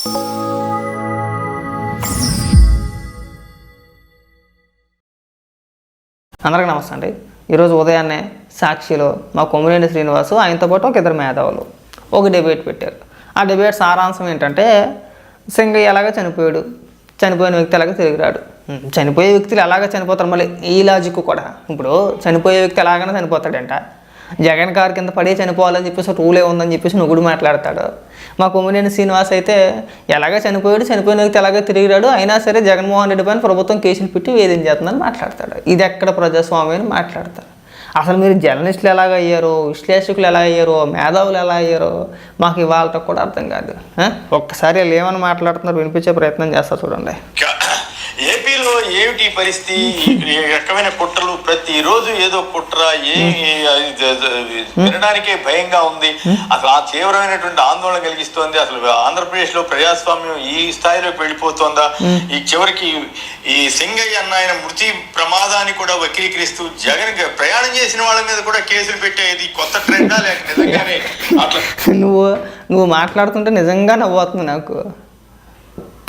అందరికీ నమస్తే అండి. ఈరోజు ఉదయాన్నే సాక్షిలో మా కొమ్మినేని శ్రీనివాసు ఆయనతో పాటు ఒక ఇద్దరు మేధావులు ఒక డిబేట్ పెట్టారు. ఆ డిబేట్ సారాంశం ఏంటంటే సింగయ్య ఎలాగ చనిపోయాడు చనిపోయిన వ్యక్తి ఎలాగ తిరిగిరాడు. రాడు చనిపోయే వ్యక్తులు ఎలాగ చనిపోతారు మళ్ళీ? ఈ లాజిక్ కూడా. ఇప్పుడు చనిపోయే వ్యక్తి ఎలాగైనా చనిపోతాడంట. జగన్ కారు కింద పడి చనిపోవాలని చెప్పేసి రూలే ఉందని చెప్పేసి నువ్వుడు మాట్లాడతాడు. మా కొమ్మినేని శ్రీనివాస్ అయితే ఎలాగ చనిపోయాడు చనిపోయిన వ్యక్తి ఎలాగ తిరిగిరాడు అయినా సరే జగన్మోహన్ రెడ్డి పైన ప్రభుత్వం కేసులు పెట్టి వేధించేస్తుందని మాట్లాడతాడు. ఇది ఎక్కడ ప్రజాస్వామ్యం అని మాట్లాడతారు అసలు మీరు జర్నలిస్టులు ఎలాగ అయ్యారో విశ్లేషకులు ఎలా అయ్యారో మేధావులు ఎలా అయ్యారో మాకు ఇవాళ కూడా అర్థం కాదు. ఒక్కసారి వాళ్ళు ఏమని మాట్లాడుతున్నారు వినిపించే ప్రయత్నం చేస్తా చూడండి. ఏపీలో ఏమిటి పరిస్థితి? ఈ రకమైన కుట్రలు? ప్రతిరోజు ఏదో కుట్ర ఏ వినడానికే భయంగా ఉంది. అసలు ఆ తీవ్రమైనటువంటి ఆందోళన కలిగిస్తోంది. అసలు ఆంధ్రప్రదేశ్లో ప్రజాస్వామ్యం ఈ స్థాయిలోకి వెళ్ళిపోతోందా? ఈ చివరికి ఈ సింగయ్య అన్న ఆయన మృతి ప్రమాదాన్ని కూడా వక్రీకరిస్తూ జగన్ ప్రయాణం చేసిన వాళ్ళ మీద కూడా కేసులు పెట్టేది కొత్త ట్రెండా లేక నిజంగానే అట్లా? నువ్వు నువ్వు మాట్లాడుతుంటే నిజంగా నవ్వుతుంది నాకు.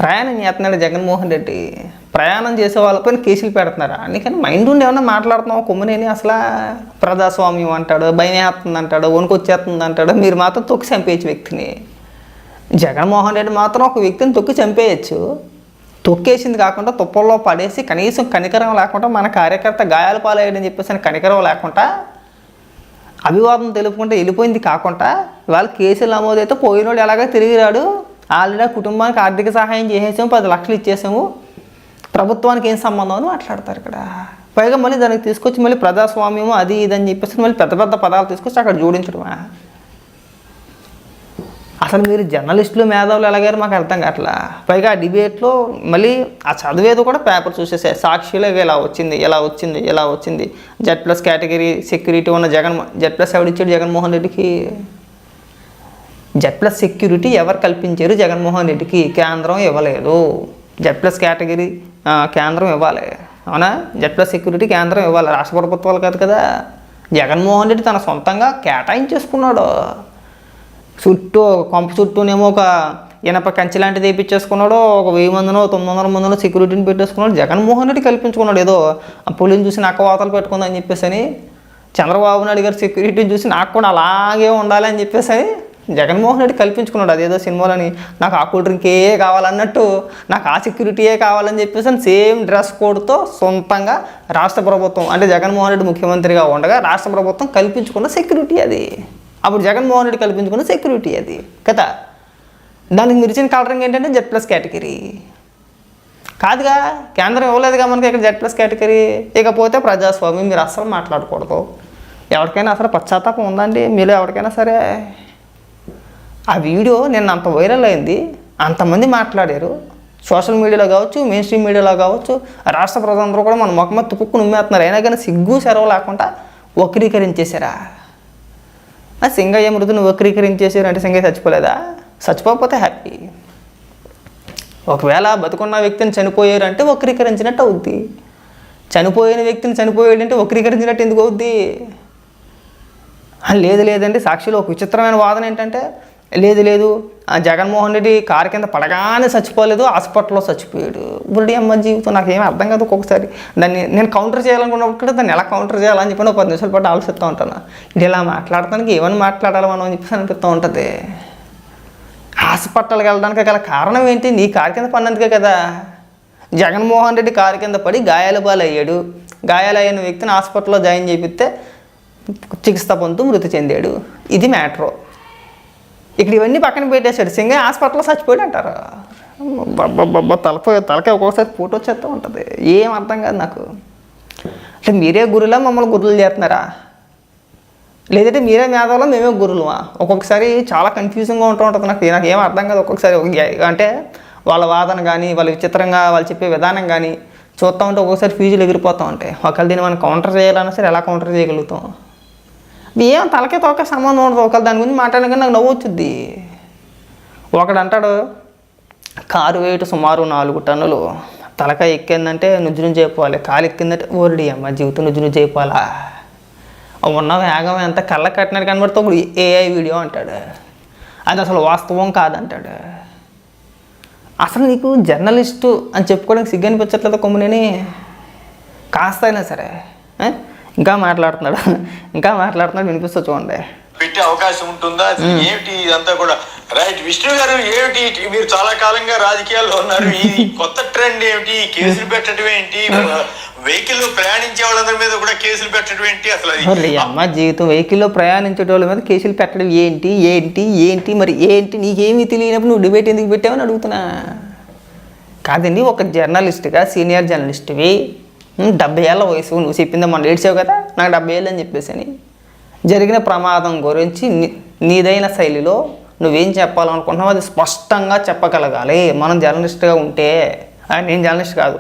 ప్రయాణం చేస్తున్నాడు జగన్మోహన్ రెడ్డి. ప్రయాణం చేసే వాళ్ళపైన కేసులు పెడుతున్నారు. అందుకని మైండ్ ఉండి ఏమన్నా మాట్లాడుతున్నావు? కొమ్మునేని అసలు ప్రజాస్వామ్యం అంటాడు భయమేస్తుంది అంటాడు వణుకొచ్చేస్తుంది అంటాడు మీరు మాత్రం తొక్కి చంపేయచ్చు వ్యక్తిని. జగన్మోహన్ రెడ్డి మాత్రం ఒక వ్యక్తిని తొక్కి చంపేయచ్చు. తొక్కేసింది కాకుండా తుప్పల్లో పడేసి కనీసం కనికరం లేకుండా మన కార్యకర్త గాయాల పాలయ్యని చెప్పేసి కనికరం లేకుండా అభివాదం తెలుపుకుంటే వెళ్ళిపోయింది కాకుండా ఇవాళ కేసులు నమోదైతే పోయినోడు ఎలాగో తిరిగిరాడు. ఆల్రెడీ కుటుంబానికి ఆర్థిక సహాయం చేసేసాము పది లక్షలు ఇచ్చేసాము. ప్రభుత్వానికి ఏం సంబంధం అని మాట్లాడతారు ఇక్కడ. పైగా మళ్ళీ దానికి తీసుకొచ్చి మళ్ళీ ప్రజాస్వామ్యము అది ఇది అని చెప్పేసి మళ్ళీ పెద్ద పెద్ద పదాలు తీసుకొచ్చి అక్కడ జోడించడమా? అసలు మీరు జర్నలిస్టులు మేధావులు ఎలాగారు మాకు అర్థం కావట్లా? పైగా ఆ డిబేట్లో మళ్ళీ ఆ చదివేది కూడా పేపర్ చూసేసే సాక్షిలో ఇలా వచ్చింది ఇలా వచ్చింది ఇలా వచ్చింది. జెడ్ ప్లస్ కేటగిరీ సెక్యూరిటీ ఉన్న జగన్ జెడ్ ప్లస్ ఎవడిచ్చాడు జగన్మోహన్ రెడ్డికి? జెడ్ ప్లస్ సెక్యూరిటీ ఎవరు కల్పించారు జగన్మోహన్ రెడ్డికి? కేంద్రం ఇవ్వలేదు. జెడ్ ప్లస్ కేటగిరీ కేంద్రం ఇవ్వాలి. అవునా? జెడ్ ప్లస్ సెక్యూరిటీ కేంద్రం ఇవ్వాలి. రాష్ట్ర ప్రభుత్వాలు కాదు కదా. జగన్మోహన్ రెడ్డి తన సొంతంగా కేటాయించేసుకున్నాడు. చుట్టూ కొంప చుట్టూనేమో ఒక ఇనప కంచె లాంటిది వేయించేసుకున్నాడు ఒక వెయ్యి మందినో తొమ్మిది వందల మందినో సెక్యూరిటీని పెట్టేసుకున్నాడు. జగన్మోహన్ రెడ్డి కల్పించుకున్నాడు. ఏదో ఆ పులిని చూసి నాకు వాతలు పెట్టుకుందని చెప్పేసి అని చంద్రబాబు నాయుడు గారి సెక్యూరిటీని చూసి నాకు కూడా అలాగే ఉండాలి అని చెప్పేసి అని జగన్మోహన్ రెడ్డి కల్పించుకున్నాడు. అదేదో సినిమాలని నాకు ఆ కూల్ డ్రింకే కావాలన్నట్టు నాకు ఆ సెక్యూరిటీయే కావాలని చెప్పేసి అని సేమ్ డ్రెస్ కోడ్తో సొంతంగా రాష్ట్ర ప్రభుత్వం అంటే జగన్మోహన్ రెడ్డి ముఖ్యమంత్రిగా ఉండగా రాష్ట్ర ప్రభుత్వం కల్పించుకున్న సెక్యూరిటీ అది. అప్పుడు జగన్మోహన్ రెడ్డి కల్పించుకున్న సెక్యూరిటీ అది. కదా? దానికి మీరు ఇచ్చిన కలరింగ్ ఏంటంటే జెడ్ ప్లస్ కేటగిరీ కాదుగా కేంద్రం ఇవ్వలేదుగా మనకి ఇక్కడ జెడ్ ప్లస్ కేటగిరీ ఇకపోతే ప్రజాస్వామ్యం మీరు అస్సలు మాట్లాడకూడదు. ఎవరికైనా అసలు పశ్చాత్తాపం ఉందండి? మీలో ఎవరికైనా సరే? ఆ వీడియో నిన్న అంత వైరల్ అయింది. అంతమంది మాట్లాడారు. సోషల్ మీడియాలో కావచ్చు మెయిన్ స్ట్రీమ్ మీడియాలో కావచ్చు రాష్ట్ర ప్రజలందరూ కూడా మన మొక్కమ మీద తుప్పుక్కుని ఉమ్మేస్తున్నారు. అయినా కానీ సిగ్గు సెరవు లేకుండా వక్రీకరించేశారా? ఆ సింగయ్య మృతుని వక్రీకరించేసారు అంటే సింగయ్య చచ్చిపోలేదా? చచ్చిపోకపోతే హ్యాపీ ఒకవేళ బతుకున్న వ్యక్తిని చనిపోయారు అంటే వక్రీకరించినట్టు అవుద్ది. చనిపోయిన వ్యక్తిని చనిపోయాడు అంటే వక్రీకరించినట్టు ఎందుకు అవుద్ది? లేదు లేదండి సాక్షిలో ఒక విచిత్రమైన వాదన ఏంటంటే లేదు లేదు. ఆ జగన్మోహన్ రెడ్డి కారు కింద పడగానే చచ్చిపోలేదు హాస్పిటల్లో చచ్చిపోయాడు. బురుడి అమ్మ జీవితం నాకు ఏమీ అర్థం కాదు ఒక్కొక్కసారి. దాన్ని నేను కౌంటర్ చేయాలనుకున్నప్పుడు కూడా దాన్ని ఎలా కౌంటర్ చేయాలని చెప్పి ఒక పది నిమిషాల పాటు ఆలోచిస్తూ ఉంటాను. ఇది ఇలా మాట్లాడటానికి ఏమని మాట్లాడాలి మనం అని చెప్పేసి అనిపిస్తూ ఉంటుంది. హాస్పిటల్కి వెళ్ళడానికి గల కారణం ఏంటి? నీ కారు కింద పడినందుకే కదా. జగన్మోహన్ రెడ్డి కారు కింద పడి గాయాల పాలయ్యాడు గాయాలైన వ్యక్తిని హాస్పిటల్లో జాయిన్ చేపిస్తే చికిత్స పొందుతూ మృతి చెందాడు. ఇది మ్యాటరు. ఇక్కడ ఇవన్నీ పక్కన పెట్టేశాడు. సింగ హాస్పిటల్లో చచ్చిపోయాడు అంటారు. బాబా తలపై తలకాయ ఒక్కొక్కసారి ఫోటో వచ్చేస్తూ ఉంటుంది. ఏం అర్థం కాదు నాకు. అంటే మీరే గురులా మమ్మల్ని గురులు చేస్తున్నారా? లేదంటే మీరే మేధావులో మేమే గురులమా? ఒక్కొక్కసారి చాలా కన్ఫ్యూజింగ్గా ఉంటూ ఉంటుంది నాకు. నాకు ఏం అర్థం కాదు ఒక్కొక్కసారి. అంటే వాళ్ళ వాదన కానీ వాళ్ళ విచిత్రంగా వాళ్ళు చెప్పే విధానం కానీ చూస్తూ ఉంటే ఒక్కొక్కసారి ఫీజులు ఎగిరిపోతూ ఉంటాయి. ఒకవేళ దీన్ని మనం కౌంటర్ చేయాలన్నా సరే ఎలా కౌంటర్ చేయగలుగుతాం? ఏం తలకే తోక సంబంధం ఉండదు. ఒకవేళ దాని గురించి మాట్లాడడం నాకు నవ్వు వచ్చింది ఒకడు అంటాడు కారు వెయిట్ సుమారు నాలుగు టన్నులు. తలకాయ ఎక్కిందంటే నుజ్జు నుంచి అయిపోవాలి కాలు ఎక్కిందంటే ఓరిడి అమ్మ జీవితం నుజ్జు నుంచి అయిపోవాలా ఉన్న వేగం ఎంత కళ్ళ కట్టినట్టు కనబడితే ఒకడు ఏఐ వీడియో అంటాడు. అది అసలు వాస్తవం కాదంటాడు. అసలు నీకు జర్నలిస్టు అని చెప్పుకోవడానికి సిగ్గు అనిపించట్లేదు కొమ్మునేని? కాస్త అయినా సరే ఇంకా మాట్లాడుతున్నాడు. ఇంకా మాట్లాడుతున్నాడు వినిపిస్తా చూడండి. పెట్టే అవకాశం ఉంటుందా? ఏమిటి ఇదంతా కూడా? రైట్ విష్ణు గారు ఏమిటి? మీరు చాలా కాలంగా రాజకీయాల్లో ఉన్నారు. ఈ కొత్త ట్రెండ్ ఏమిటి? కేసులు పెట్టడం ఏంటి? వెహికల్ ప్రయాణించే వాళ్ళందరి మీద కూడా కేసులు పెట్టడం ఏంటి? అసలు అమ్మ జీవితం. వెహికల్లో ప్రయాణించే వాళ్ళ మీద కేసులు పెట్టడం ఏంటి? ఏంటి? ఏంటి? మరి ఏంటి? నీకేమీ తెలియనప్పుడు నువ్వు డిబేట్ ఎందుకు పెట్టావని అడుగుతున్నా. కాదండి ఒక జర్నలిస్ట్గా సీనియర్ జర్నలిస్ట్వి డెబ్బై ఏళ్ళ వయసు నువ్వు చెప్పింది మొన్న ఏడ్చావు కదా? నాకు డెబ్బై ఏళ్ళు అని చెప్పేసి అని. జరిగిన ప్రమాదం గురించి నీ- నీదైన శైలిలో నువ్వేం చెప్పాలనుకుంటున్నావు అది స్పష్టంగా చెప్పగలగాలి. మనం జర్నలిస్ట్గా ఉంటే నేను జర్నలిస్ట్ కాదు.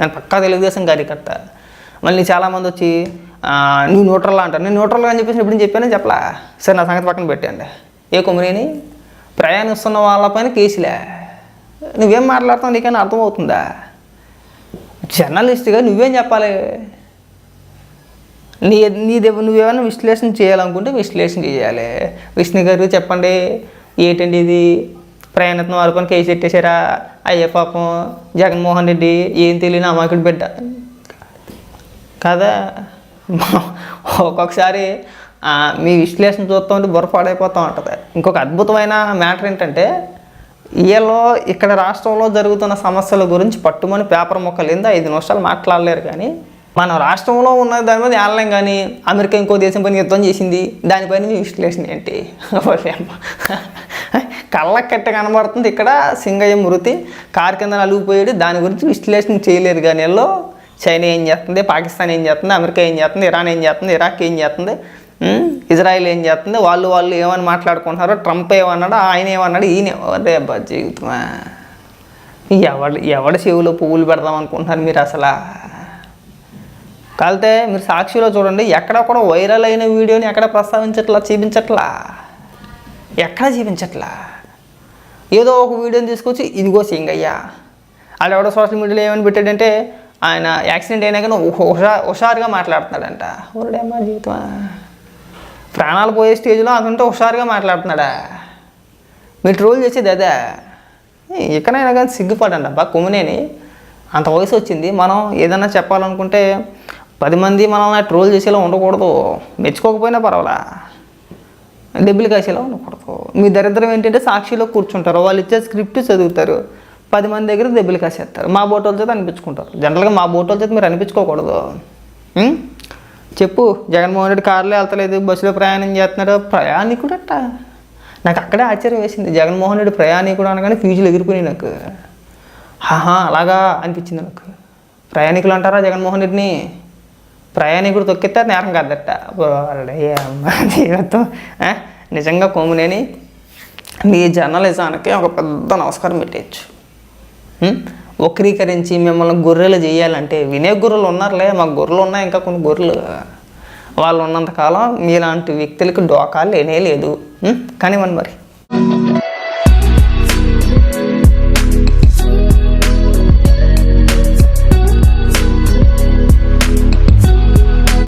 నేను పక్కా తెలుగుదేశం కార్యకర్త. మళ్ళీ చాలామంది వచ్చి నువ్వు న్యూట్రల్ అంటారు. నేను న్యూట్రల్ అని చెప్పేసి ఇప్పుడు చెప్పానని చెప్పలా. సరే నా సంగతి పక్కన పెట్టండి ఏ కుమరేని? ప్రయాణిస్తున్న వాళ్ళపైన కేసులే. నువ్వేం మాట్లాడుతావు నీకైనా అర్థమవుతుందా? జర్నలిస్ట్గా నువ్వేం చెప్పాలి? నీ నీ దగ్గర నువ్వేమైనా విశ్లేషణ చేయాలనుకుంటే విశ్లేషణ చేయాలి. విష్ణు గారు చెప్పండి ఏంటండి ఇది? ప్రయాణిత్వం వాళ్ళపైన కేసు పెట్టేశారా అయ్యే పాపం జగన్మోహన్ రెడ్డి ఏం తెలియని అమాయకుడు బిడ్డ. కదా? ఒక్కొక్కసారి మీ విశ్లేషణ చూస్తూ ఉంటే బుర్ర పాడైపోతూ ఉంటుంది. ఇంకొక అద్భుతమైన మ్యాటర్ ఏంటంటే వీళ్ళు ఇక్కడ రాష్ట్రంలో జరుగుతున్న సమస్యల గురించి పట్టుమని పేపర్ మొక్కలింద ఐదు నిమిషాలు మాట్లాడలేరు కానీ మన రాష్ట్రంలో ఉన్న దాని మీద ఏళ్ళం కానీ అమెరికా ఇంకో దేశం పైన యుద్ధం చేసింది దానిపైన మీ విశ్లేషణ ఏంటి ఓలే అమ్మ. కట్ట కనబడుతుంది ఇక్కడ సింగయ్య మృతి కారు కింద నలిగిపోయాడు దాని గురించి విశ్లేషణ చేయలేరు కానీ వీళ్ళు చైనా ఏం చేస్తుంది పాకిస్తాన్ ఏం చేస్తుంది అమెరికా ఏం చేస్తుంది ఇరాన్ ఏం చేస్తుంది ఇరాక్ ఏం చేస్తుంది ఇజ్రాయెల్ ఏం చేస్తుంది? వాళ్ళు వాళ్ళు ఏమని మాట్లాడుకుంటున్నారో ట్రంప్ ఏమన్నాడు ఆయన ఏమన్నాడు ఈయన అదే జీవితమా? ఎవడు ఎవడ చెవులో పువ్వులు పెడదాం అనుకుంటున్నారు మీరు అసలు? కాలితే మీరు సాక్షిలో చూడండి ఎక్కడ కూడా వైరల్ అయిన వీడియోని ఎక్కడ ప్రస్తావించట్లా చూపించట్లా? ఎక్కడ చూపించట్లా? ఏదో ఒక వీడియోని తీసుకొచ్చి ఇదిగో సింగయ్య వాళ్ళు ఎవడో సోషల్ మీడియాలో ఏమని పెట్టాడంటే ఆయన యాక్సిడెంట్ అయినా కానీ హుషా హుషారుగా మాట్లాడుతున్నాడంట. ఊరడేమ్మా జీవితం ప్రాణాలు పోయే స్టేజ్లో అదంటే హుషారుగా మాట్లాడుతున్నాడా? మీరు ట్రోల్ చేసేది అదే. ఎక్కడైనా కానీ సిగ్గుపడండి అబ్బా కుమ్మునేని. అంత వయసు వచ్చింది మనం ఏదైనా చెప్పాలనుకుంటే పది మంది మనల్ని ట్రోల్ చేసేలా ఉండకూడదు. మెచ్చుకోకపోయినా పర్వాలా? డబ్బులు కాసేలా ఉండకూడదు. మీ దరిద్రం ఏంటంటే సాక్షిలో కూర్చుంటారు వాళ్ళు ఇచ్చే స్క్రిప్ట్ చదువుతారు పది మంది దగ్గర దెబ్బలు కాసేస్తారు. మా బోటోల చేత అనిపించుకుంటారు. జనరల్గా మా బోటోల చేత మీరు అనిపించుకోకూడదు. చెప్పు జగన్మోహన్ రెడ్డి కారులో వెళ్తలేదు బస్సులో ప్రయాణం చేస్తున్నాడు ప్రయాణికుడట. నాకు అక్కడే ఆశ్చర్యం వేసింది. జగన్మోహన్ రెడ్డి ప్రయాణికుడు అనగానే ఫీజులు ఎగిరిపోయినాయి నాకు. ఆహా అలాగా అనిపించింది నాకు. ప్రయాణికులు అంటారా జగన్మోహన్ రెడ్డిని? ప్రయాణికుడు తొక్కితే నేరం కాదట అమ్మ జీవితం. నిజంగా కోమునేని మీ జర్నలిజానికి ఒక పెద్ద నమస్కారం పెట్టేయచ్చు. వక్రీకరించి మిమ్మల్ని గొర్రెలు చేయాలంటే వినే గొర్రెలు ఉన్నారులే మాకు గొర్రెలు ఉన్నాయి ఇంకా కొన్ని గొర్రెలు. వాళ్ళు ఉన్నంతకాలం మీలాంటి వ్యక్తులకి డోకా లేనే లేదు. కానివ్వండి మరి.